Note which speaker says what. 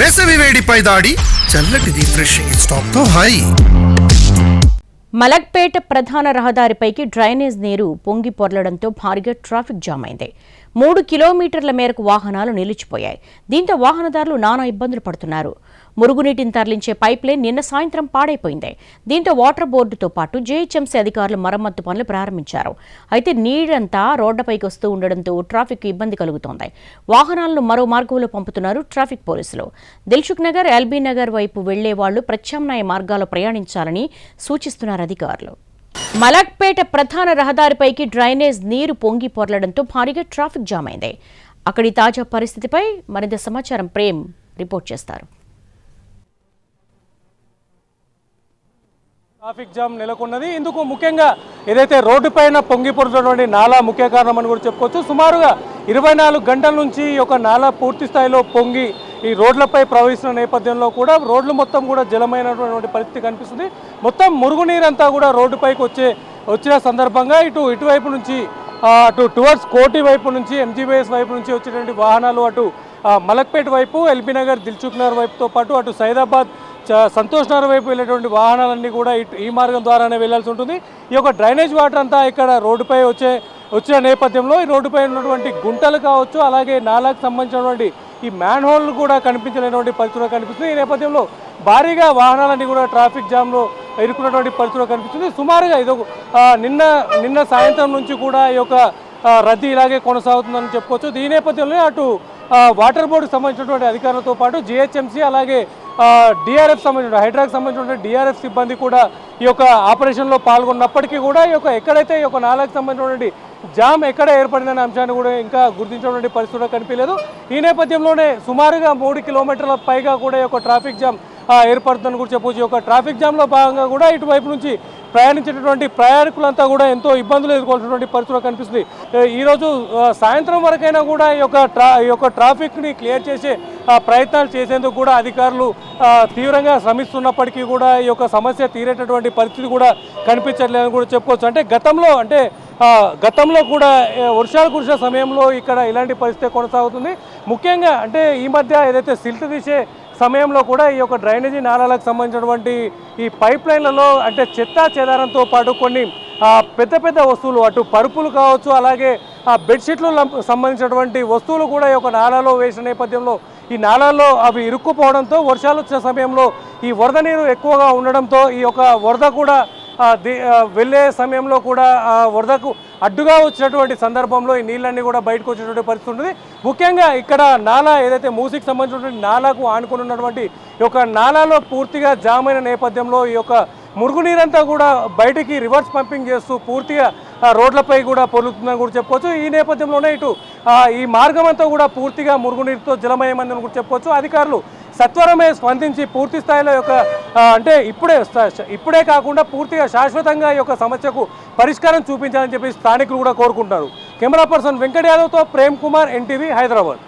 Speaker 1: వేసవి వేడిపై దాడి. చల్లటి రిఫ్రెషింగ్ స్టాక్తో హై.
Speaker 2: మలక్పేట ప్రధాన రహదారిపైకి డ్రైనేజ్ నీరు పొంగి పొర్లడంతో భారీగా ట్రాఫిక్ జామ్ అయింది. మూడు కిలోమీటర్ల మేరకు వాహనాలు నిలిచిపోయాయి. దీంతో వాహనదారులు నానా ఇబ్బందులు పడుతున్నారు. మురుగునీటిని తరలించే పైప్ లైన్ నిన్న సాయంత్రం పాడైపోయింది. దీంతో వాటర్ బోర్డుతో పాటు జేహెచ్ఎంసీ అధికారులు మరమ్మత్తు పనులు ప్రారంభించారు. అయితే నీరంతా రోడ్లపైకి వస్తూ ఉండడంతో ట్రాఫిక్ ఇబ్బంది కలుగుతోంది. వాహనాలను మరో మార్గంలో పంపుతున్నారు ట్రాఫిక్ పోలీసులు. దిల్సుఖ్ నగర్ ఎల్బీ నగర్ వైపు వెళ్ళే వాళ్ళు ప్రత్యామ్నాయ మార్గాల్లో ప్రయాణించాలని సూచిస్తున్నారు అధికారులు. మలక్పేట ప్రధాన రహదారిపైకి డ్రైనేజ్ నీరు పొంగి పొరలడంతో భారీగా ట్రాఫిక్ జామ్ అయింది. అక్కడి తాజా పరిస్థితిపై మరింత సమాచారం ప్రేమ్ రిపోర్ట్ చేస్తారు.
Speaker 3: ట్రాఫిక్ జామ్ నెలకొన్నది. ఇందుకు ముఖ్యంగా ఏదైతే రోడ్డు పైన పొంగిపడుతున్నటువంటి నాలా ముఖ్య కారణం అని కూడా చెప్పుకోవచ్చు. సుమారుగా ఇరవై నాలుగు గంటల నుంచి ఈ యొక్క నాలా పూర్తి స్థాయిలో పొంగి ఈ రోడ్లపై ప్రవహిస్తున్న నేపథ్యంలో కూడా రోడ్లు మొత్తం కూడా జలమైనటువంటి పరిస్థితి కనిపిస్తుంది. మొత్తం మురుగునీరంతా కూడా రోడ్డుపైకి వచ్చే వచ్చిన సందర్భంగా ఇటు ఇటువైపు నుంచి అటు టువర్డ్స్ కోటి వైపు నుంచి ఎంజీబీఎస్ వైపు నుంచి వచ్చేటువంటి వాహనాలు అటు మలక్పేట వైపు ఎల్బీ నగర్ నగర్ వైపుతో పాటు అటు సైదాబాద్ సంతోష్ నగర్ వైపు వెళ్ళేటువంటి వాహనాలన్నీ కూడా ఈ మార్గం ద్వారానే వెళ్ళాల్సి ఉంటుంది. ఈ యొక్క డ్రైనేజ్ వాటర్ అంతా ఇక్కడ రోడ్డుపై వచ్చే వచ్చిన నేపథ్యంలో ఈ రోడ్డుపై ఉన్నటువంటి గుంటలు కావచ్చు అలాగే నాలాకు సంబంధించినటువంటి ఈ మ్యాన్ హోల్ కూడా కనిపించలేనటువంటి పరిస్థితులు కనిపిస్తుంది ఈ నేపథ్యంలో భారీగా వాహనాలన్నీ కూడా ట్రాఫిక్ జామ్లో ఇరుక్కున్నటువంటి పరిస్థితులు కనిపిస్తుంది సుమారుగా ఇది నిన్న నిన్న సాయంత్రం నుంచి కూడా ఈ యొక్క రద్దీ ఇలాగే కొనసాగుతుందని చెప్పుకోవచ్చు. ఈ నేపథ్యంలో అటు వాటర్ బోర్డుకు సంబంధించినటువంటి అధికారులతో పాటు జిహెచ్ఎంసీ అలాగే డిఆర్ఎఫ్ సంబంధించిన హైడ్రాకి సంబంధించిన డిఆర్ఎఫ్ సిబ్బంది కూడా ఈ యొక్క ఆపరేషన్లో పాల్గొన్నప్పటికీ కూడా ఈ యొక్క ఎక్కడైతే ఈ యొక్క నాలాకి సంబంధించినటువంటి జామ్ ఎక్కడ ఏర్పడిందనే అంశాన్ని కూడా ఇంకా గుర్తించినటువంటి పరిస్థితి కనిపించలేదు. ఈ నేపథ్యంలోనే సుమారుగా మూడు కిలోమీటర్ల పైగా కూడా ఈ యొక్క ట్రాఫిక్ జామ్ ఏర్పడుతుందని కూడా చెప్పొచ్చు. ఒక యొక్క ట్రాఫిక్ జామ్లో భాగంగా కూడా ఇటువైపు నుంచి ప్రయాణించేటటువంటి ప్రయాణికులంతా కూడా ఎంతో ఇబ్బందులు ఎదుర్కొంటున్నటువంటి పరిస్థితులు కనిపిస్తుంది. ఈరోజు సాయంత్రం వరకైనా కూడా ఈ యొక్క ట్రా ఈ యొక్క ట్రాఫిక్ని క్లియర్ చేసే ప్రయత్నాలు చేసేందుకు కూడా అధికారులు తీవ్రంగా శ్రమిస్తున్నప్పటికీ కూడా ఈ యొక్క సమస్య తీరేటటువంటి పరిస్థితి కూడా కనిపించట్లేదని కూడా చెప్పుకోవచ్చు. అంటే గతంలో అంటే గతంలో కూడా వర్షాలు కురిసే సమయంలో ఇక్కడ ఇలాంటి పరిస్థితి కొనసాగుతుంది. ముఖ్యంగా అంటే ఈ మధ్య ఏదైతే సిల్ట్ తీసే సమయంలో కూడా ఈ యొక్క డ్రైనేజీ నాళాలకు సంబంధించినటువంటి ఈ పైప్ లైన్లలో అంటే చెత్త చెదారంతో పాటు కొన్ని పెద్ద పెద్ద వస్తువులు అటు పరుపులు కావచ్చు అలాగే ఆ బెడ్షీట్లు సంబంధించినటువంటి వస్తువులు కూడా ఈ యొక్క నాళాలో వేసిన నేపథ్యంలో ఈ నాళాల్లో అవి ఇరుక్కుపోవడంతో వర్షాలు వచ్చిన సమయంలో ఈ వరద నీరు ఎక్కువగా ఉండడంతో ఈ యొక్క వరద కూడా వెళ్ళే సమయంలో కూడా వరదకు అడ్డుగా వచ్చినటువంటి సందర్భంలో ఈ నీళ్ళన్నీ కూడా బయటకు వచ్చేటువంటి పరిస్థితి ఉంటుంది. ముఖ్యంగా ఇక్కడ నాలా ఏదైతే మూసికి సంబంధించినటువంటి నాలాకు ఆనుకుని ఉన్నటువంటి ఈ యొక్క నాలాలో పూర్తిగా జామ్ అయిన నేపథ్యంలో ఈ యొక్క మురుగునీరంతా కూడా బయటికి రివర్స్ పంపింగ్ చేస్తూ పూర్తిగా రోడ్లపై కూడా పొరులుతుందని కూడా చెప్పుకోవచ్చు ఈ నేపథ్యంలోనే ఇటు ఈ మార్గం అంతా కూడా పూర్తిగా మురుగునీరుతో జలమయమైందని కూడా చెప్పుకోవచ్చు అధికారులు సత్వరమే స్పందించి పూర్తి స్థాయిలో యొక్క అంటే ఇప్పుడే ఇప్పుడే కాకుండా పూర్తిగా శాశ్వతంగా ఈ యొక్క సమస్యకు పరిష్కారం చూపించాలని చెప్పి స్థానికులు కూడా కోరుకుంటారు. కెమెరా పర్సన్ వెంకట్ యాదవ్తో ప్రేమ్ కుమార్ ఎన్టీవీ హైదరాబాద్.